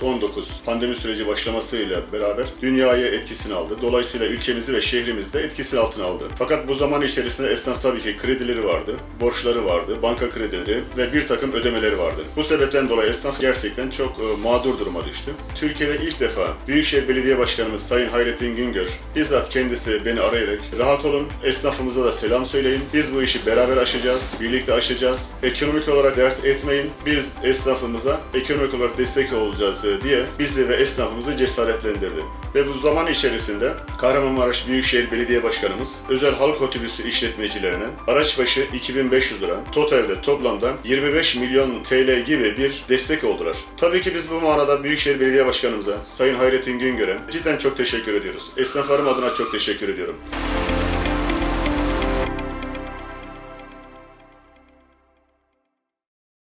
Covid-19 pandemi süreci başlamasıyla beraber dünyaya etkisini aldı. Dolayısıyla ülkemizi ve şehrimizi de etkisi altına aldı. Fakat bu zaman içerisinde esnaf tabii ki kredileri vardı, borçları vardı, banka kredileri ve bir takım ödemeleri vardı. Bu sebepten dolayı esnaf gerçekten çok e, mağdur duruma düştü. Türkiye'de ilk defa Büyükşehir Belediye Başkanımız Sayın Hayrettin Güngör bizzat kendisi beni arayarak rahat olun, esnafımıza da selam söyleyin. Biz bu işi beraber aşacağız, birlikte aşacağız. Ekonomik olarak dert etmeyin. Biz esnafımıza ekonomik olarak destek olacağız e, diye bizi ve esnafımızı cesaretlendirdi. Ve bu zaman içerisinde Kahramanmaraş Büyükşehir Belediye Başkanımız özel halk otobüsü işletmecilerine araç başı 2500 lira, totalde toplamda 25 milyon TL gibi bir destek oldular. Tabii ki biz bu manada Büyükşehir Belediye Başkanımıza, Sayın Hayrettin Güngör'e cidden çok teşekkür ediyoruz. Esnaflarım adına çok teşekkür ediyorum.